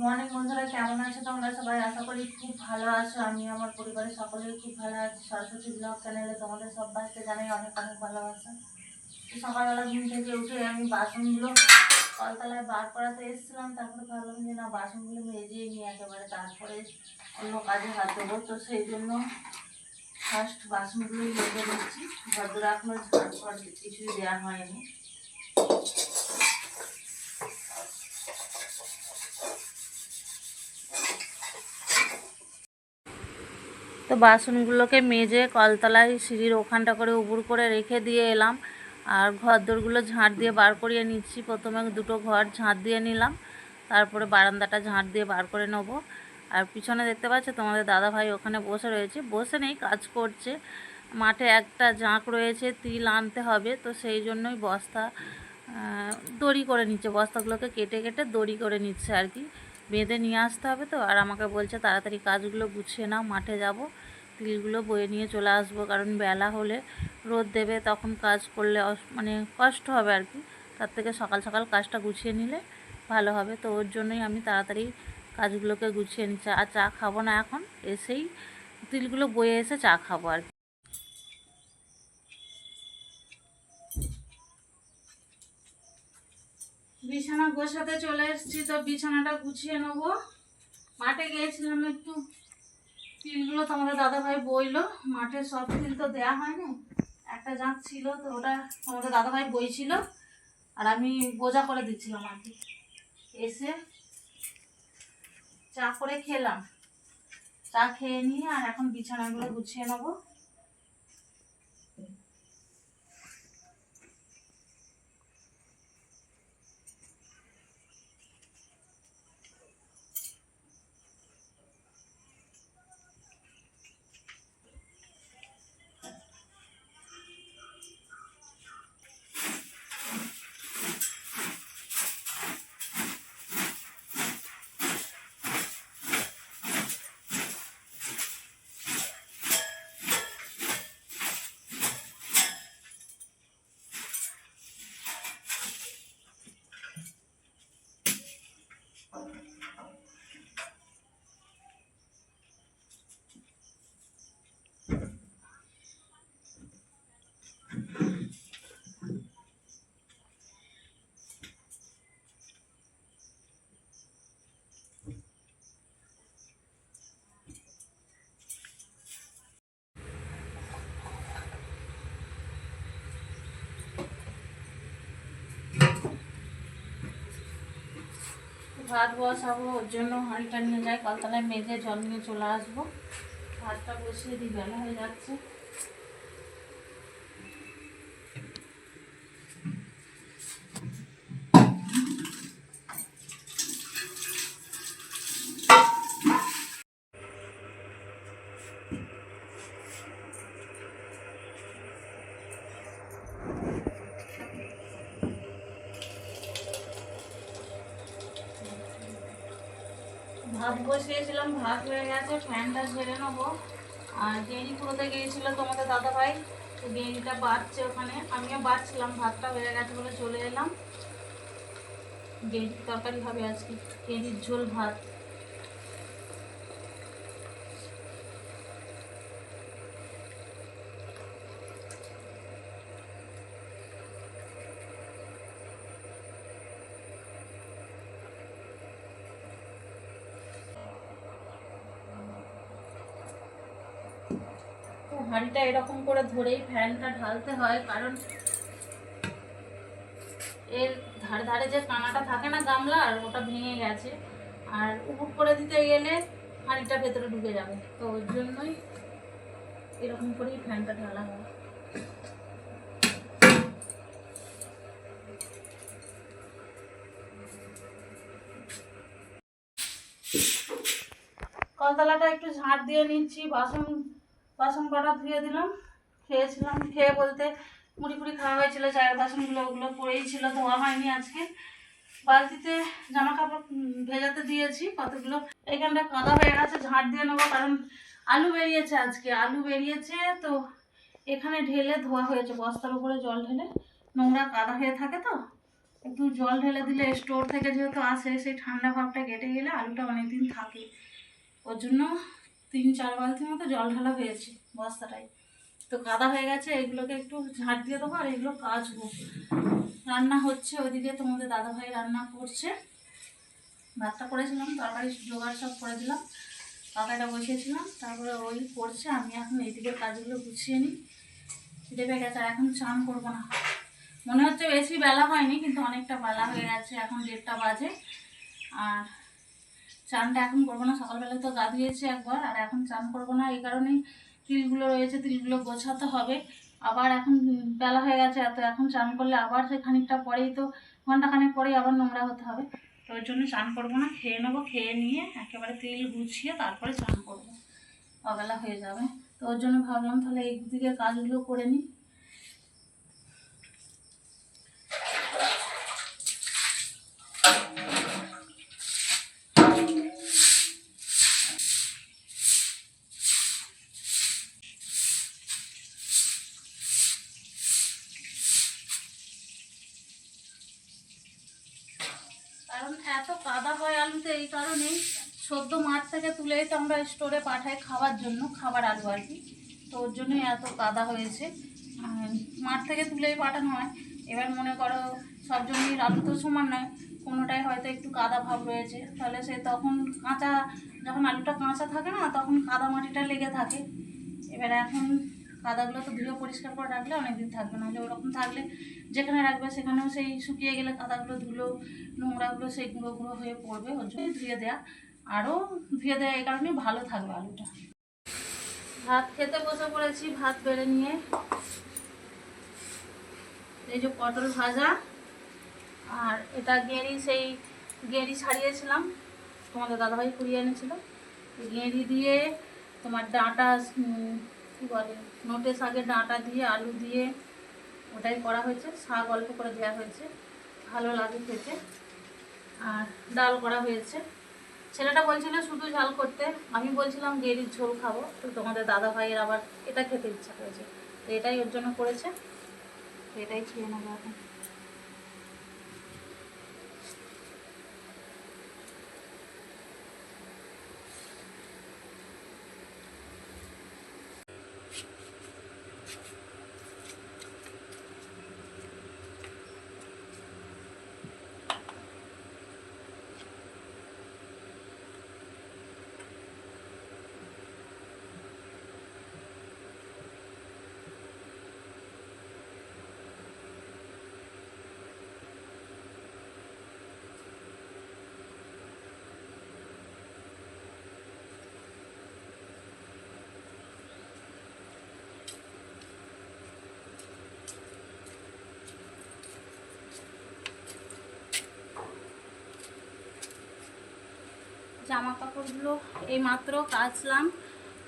Morning বন্ধুরা, কেমন আছো তোমরা? সবাই আশা করি খুব ভালো আছো। আমি আমার পরিবারের সকলেই খুব ভালো আছি। সরস্বতী ব্লগ চ্যানেলে তোমাদের সবাইকে জানাই অনেক অনেক ভালোবাসা। সকালবেলা ঘুম থেকে উঠে আমি বাসনগুলো কলতলায় বার করাতে এসেছিলাম। তারপরে ভাবলাম যে, না, বাসনগুলো মেজেই নিয়ে একেবারে। তারপরে অন্য কাজে হাত দেবো। তো সেই জন্য ফার্স্ট বাসনগুলোই মেজে নিচ্ছি। ভদ্র এখনও ঝাড় কিছুই দেওয়া হয়নি। তো বাসনগুলোকে মেজে কলতলায় সিঁড়ির ওখানটা করে উবুর করে রেখে দিয়ে এলাম। আর ঘর দোরগুলো ঝাঁট দিয়ে বার করিয়ে নিচ্ছি। প্রথমে দুটো ঘর ঝাঁট দিয়ে নিলাম। তারপরে বারান্দাটা ঝাঁট দিয়ে বার করে নেব। আর পিছনে দেখতে পাচ্ছ তোমাদের দাদা ভাই ওখানে বসে রয়েছে। বসে নেই, কাজ করছে। মাঠে একটা জাঁক রয়েছে, তিল আনতে হবে। তো সেই জন্যই বস্তা দড়ি করে নিচ্ছে। বস্তাগুলোকে কেটে কেটে দড়ি করে নিচ্ছে আর কি। বেঁধে নিয়ে আসতে হবে তো। আর আমাকে বলছে, তাড়াতাড়ি কাজগুলো গুছিয়ে নাও, মাঠে যাব। তিলগুলো বয়ে নিয়ে চলে আসব, কারণ বেলা হলে রোদ দেবে, তখন কাজ করলে মানে কষ্ট হবে আর কি। তার থেকে সকাল সকাল কাজটা গুছিয়ে নিলে ভালো হবে। তো ওর জন্যই আমি তাড়াতাড়ি কাজগুলোকে গুছিয়ে নিচ্ছি। আর চা খাব না এখন, এসেই তিলগুলো বয়ে এসে চা খাব আর কি। বিছানা গোছাতে চলে এসেছি, তো বিছানাটা গুছিয়ে নেব। মাঠে গিয়েছিলাম একটু। তিলগুলো তোমাদের দাদাভাই বইলো। মাঠে সব তিল তো দেওয়া হয়নি। একটা জাঁক ছিল, তো ওটা তোমাদের দাদাভাই বইছিল। আর আমি বোঝা করে দিচ্ছিলাম আর কি। এসে চা করে খেলাম। চা খেয়ে নিয়ে আর এখন বিছানাগুলো গুছিয়ে নেব। ভাত বসাবো, ওর জন্য হাঁড়িটা নিয়ে যাই। কলতলায় মেজে জল নিয়ে চলে আসব। ভাতটা বসিয়ে দিই, বেলা হয়ে যাচ্ছে। ভাত বসিয়েছিলাম, ভাত হয়ে গেছে, ফ্যানটা ঝেড়ে নেব। আর গেঁড়ি পুরোতে গিয়েছিল তোমাদের দাদা ভাই তো গেঁড়িটা বাড়ছে ওখানে। আমিও বাড়ছিলাম, ভাতটা হয়ে গেছে বলে চলে এলাম। গেঁড়ির তরকারি হবে আজকে গেঁড়ির ঝোল ভাত। হাঁড়িটা এরকম করে ধরেই ফ্যানটা ঢালতে হয়, কারণ এর ধারে ধারে যে কানাটা থাকে না গামলার, ওটা ভেঙে গেছে। আর উপুর করে দিতে গেলে হাঁড়িটা ভেতরে ঢুকে যাবে। তো ওর জন্যই এরকম করেই ফ্যানটা ঢালা হয়। কলতলাটা একটু ঝাঁট দিয়ে নিচ্ছি, বাসন বাসন কটা ধুয়ে দিলাম, খেয়েছিলাম। খেয়ে বলতে মুড়ি ফুড়ি খাওয়া হয়েছিল, চায়ের বাসনগুলো ওগুলো পড়েই ছিল, ধোয়া হয়নি আজকে। বালতিতে জামা কাপড় ভেজাতে দিয়েছি, কতগুলো এখানটা কাদা হয়ে গেছে, ঝাঁট দিয়ে নেব, কারণ আলু বেরিয়েছে আজকে। আলু বেরিয়েছে, তো এখানে ঢেলে ধোয়া হয়েছে, বস্তার উপরে জল ঢেলে। নোংরা কাদা হয়ে থাকে তো, একটু জল ঢেলে দিলে স্টোর থেকে যেহেতু আসে, সেই ঠান্ডা ভাবটা কেটে গেলে আলুটা অনেকদিন থাকে। ওর জন্য তিন চার বালতির মতো জল ঢালা হয়েছে বস্তাটায়। তো কাদা হয়ে গেছে, এগুলোকে একটু ঝাঁট দিয়ে দেবো আর এগুলো কাচবো। রান্না হচ্ছে ওইদিকে, তোমাদের দাদাভাই রান্না করছে। ভাতটা করেছিলাম, তরকারি জোগাড় সব করে দিলাম। তরকারিটা বসিয়েছিলাম, তারপরে ওই করছে, আমি এখন এইদিকে কাজগুলো গুছিয়ে নিই। দেবে গেছে, আর এখন চান করব না। মনে হচ্ছে বেশি বেলা হয়নি, কিন্তু অনেকটা বেলা হয়ে গেছে, এখন দেড়টা বাজে। আর চানটা এখন করব না সকালবেলা তো গা ধুয়েছি একবার, আর এখন চান করব না, এই কারণেই তিলগুলো রয়েছে তিলগুলো গোছাতে হবে। আবার এখন বেলা হয়ে গেছে, এত এখন চান করলে আবার সে খানিকটা পরেই তো ঘণ্টা ঘন্টাখানেক পরেই আবার নোংরা হতে হবে। তো ওই জন্য চান করব না, খেয়ে নেব, খেয়ে নিয়ে একেবারে তেল গুছিয়ে তারপরে চান করব। অবেলা হয়ে যাবে। তো ওর জন্য ভাবলাম তাহলে এই দিকে কাজগুলো করে নিই কারণ এত কাদা হয় আলুতে এই কারণেই সদ্য মাঠ থেকে তুলেই তো আমরা স্টোরে পাঠাই খাওয়ার জন্য, খাবার আলু আর কি। তো ওর জন্যই এত কাদা হয়েছে। মাঠ থেকে তুলেই পাঠানো হয়। এবার মনে করো সব জমির আলু তো সমান নয় কোনোটাই হয়তো একটু কাদা ভাব রয়েছে। তাহলে সে তখন কাঁচা, যখন আলুটা কাঁচা থাকে না, তখন কাদা মাটিটা লেগে থাকে। এবার এখন কাদাগুলো তো ধুয়ে পরিষ্কার করে রাখলে অনেকদিন থাকবে। নাহলে ওরকম থাকলে যেখানে রাখবে সেখানেও সেই শুকিয়ে গেলে কাদাগুলো ধুলো, নোংরাগুলো সেই গুঁড়ো গুঁড়ো হয়ে পড়বে। ওর জন্য ধুয়ে দেওয়া আরও ধুয়ে দেয় এই কারণে ভালো থাকবে আলুটা। ভাত খেতে বসে পড়েছি, ভাত বেড়ে নিয়ে। এই যে পটল ভাজা, আর এটা গেঁড়ি, সেই গেঁড়ি ছাড়িয়েছিলাম। তোমাদের দাদাভাই কুড়িয়ে এনেছিল। গেঁড়ি দিয়ে তোমার ডাঁটা কী বলে, নোটে শাকের ডাঁটা দিয়ে, আলু দিয়ে ওটাই করা হয়েছে। শাক অল্প করে দেওয়া হয়েছে। ভালো লাগে খেতে। আর ডাল করা হয়েছে। ছেলেটা বলছিল, শুধু ঝাল করতে। আমি বলছিলাম গেরির ঝোল খাব। তো তোমাদের দাদা ভাইয়ের আবার এটা খেতে ইচ্ছা করেছে। তো এটাই ওর জন্য করেছে। তো এটাই খেয়ে নেব এখন। জামা কাপড়গুলো এই মাত্র কাচলাম।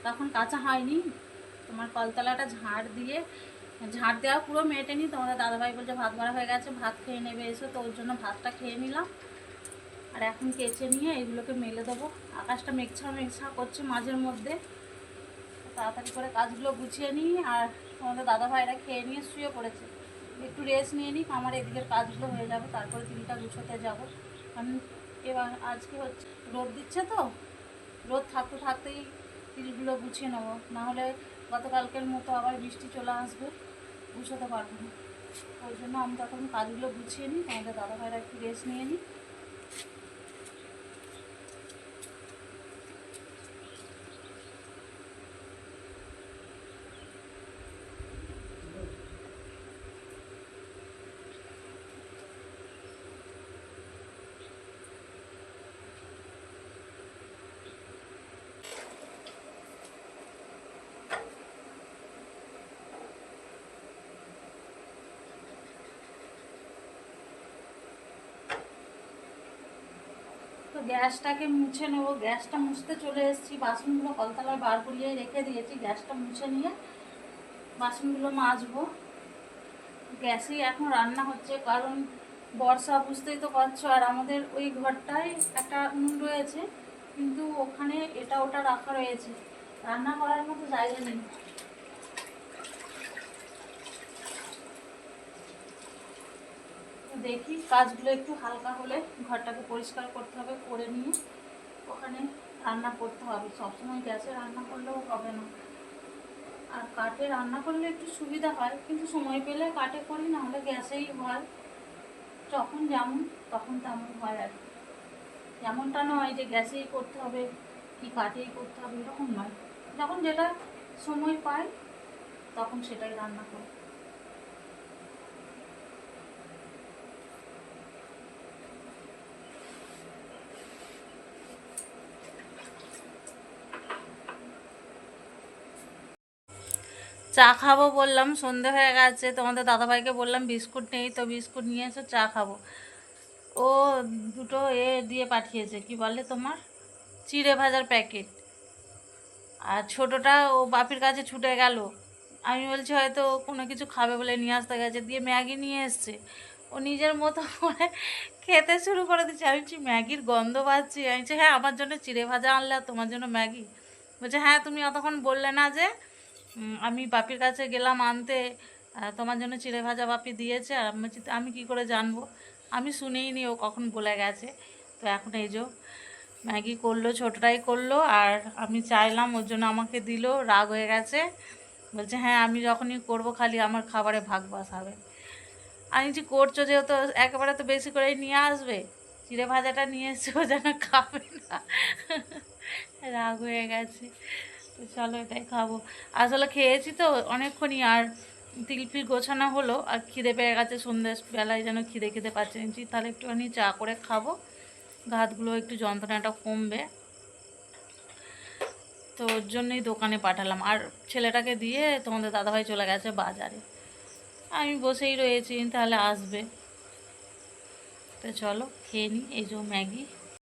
তখন কাঁচা হয়নি। তোমার কলতলাটা ঝাড় দিয়ে, ঝাড় দেওয়া পুরো মেটে মেটেনি তোমাদের দাদাভাই বলছে, ভাত ভরা হয়ে গেছে, ভাত খেয়ে নেবে এসে। তো ওর জন্য ভাতটা খেয়ে নিলাম। আর এখন কেচে নিয়ে এগুলোকে মেলে দেবো। আকাশটা মেঘছা মেঘছা করছে মাঝের মধ্যে। তাড়াতাড়ি করে কাজগুলো গুছিয়ে নিই। আর তোমাদের দাদাভাইরা খেয়ে নিয়ে শুয়ে পড়েছে। একটু রেস্ট নিয়ে নিই আমার এদিকের কাজগুলো হয়ে যাবে। তারপরে তিনটা গুছোতে যাব। কারণ এবার আজকে হচ্ছে রোদ দিচ্ছে তো, রোদ থাকতে থাকতেই তিলগুলো গুছিয়ে নেব। নাহলে গতকালকের মতো আবার বৃষ্টি চলে আসবে, গুছোতে পারব না। ওই জন্য আমি তখন কাজগুলো গুছিয়ে নিই, তোমাদের দাদাভাইরা একটু রেস্ট নিয়ে নিই গ্যাসটাকে মুছে নেব। গ্যাসটা মুছতে চলে এসেছি। বাসনগুলো কলতলায় বার করিয়ে রেখে দিয়েছি। গ্যাসটা মুছে নিয়ে বাসনগুলো মাজবো। গ্যাসেই এখন রান্না হচ্ছে। কারণ বর্ষা বুঝতেই তো পারছ, আর আমাদের ওই ঘরটায় একটা উনুন রয়েছে। কিন্তু ওখানে এটা ওটা রাখা রয়েছে। রান্না করার মতো জায়গা নেই। দেখি, কাজগুলো একটু হালকা হলে ঘরটাকে পরিষ্কার করতে হবে, করে নিয়ে ওখানে রান্না করতে হবে। সবসময় গ্যাসে রান্না করলেও হবে না। আর কাঠে রান্না করলে একটু সুবিধা হয়, কিন্তু সময় পেলে কাঠে করি না হলে গ্যাসেই হয়। যখন যেমন, তখন তেমন হয় আর যেমনটা নয় যে গ্যাসেই করতে হবে, কি কাঠেই করতে হবে, এরকম নয়। যখন যেটা সময় পাই, তখন সেটাই রান্না করি। চা খাব বললাম, সন্ধে হয়ে গেছে, তোমাদের দাদাভাইকে বললাম, বিস্কুট নেই তো, বিস্কুট নিয়ে এসো, চা খাব। ও দুটো এ দিয়ে পাঠিয়েছে, কি বলে তোমার? চিড়ে ভাজার প্যাকেট। আর ছোটোটা, ও বাপির কাছে ছুটে গেল। আমি বলছি, হয়তো কোনো কিছু খাবে বলে নিয়ে আসতে গেছে। দিয়ে ম্যাগি নিয়ে এসছে। ও নিজের মতো করে খেতে শুরু করে দিচ্ছে। আমি বলছি, ম্যাগির গন্ধ পাচ্ছি। আমি বলছি হ্যাঁ আমার জন্য চিড়ে ভাজা আনলে তোমার জন্য ম্যাগি? বলছে হ্যাঁ তুমি অতক্ষণ বললে না যে আমি বাপির কাছে গেলাম আনতে তোমার জন্য চিড়ে ভাজা বাপি দিয়েছে, আর আমি আমি কী করে জানব? আমি শুনেই নি ও কখন বলে গেছে। তো এখন এই যে ম্যাগি করল, ছোটটাই করল, আর আমি চাইলাম, ওর জন্য আমাকে দিল, রাগ হয়ে গেছে। বলছে হ্যাঁ আমি যখনই করব, খালি আমার খাবারে ভাগ বসাবে। আমি যে করছ যেহেতু, একেবারে তো বেশি করেই নিয়ে আসবে। চিড়ে ভাজাটা নিয়ে এসছে ও যেন খাবে না। রাগ হয়ে গেছে। চলো এটাই খাব আসলে খেয়েছি তো অনেকক্ষণই, আর তিলফিল গোছানো হলো, আর খিদে পেয়ে গেছে সন্ধ্যে বেলায় যেন খিদে খিদে পাচ্ছে তাহলে একটুখানি চা করে খাব। ঘাতগুলো একটু যন্ত্রণাটা কমবে। তো ওর জন্যই দোকানে পাঠালাম। আর ছেলেটাকে দিয়ে তোমাদের দাদাভাই চলে গেছে বাজারে। আমি বসেই রয়েছি, তাহলে আসবে। তো চলো, খেয়ে নিই এই যে ম্যাগি।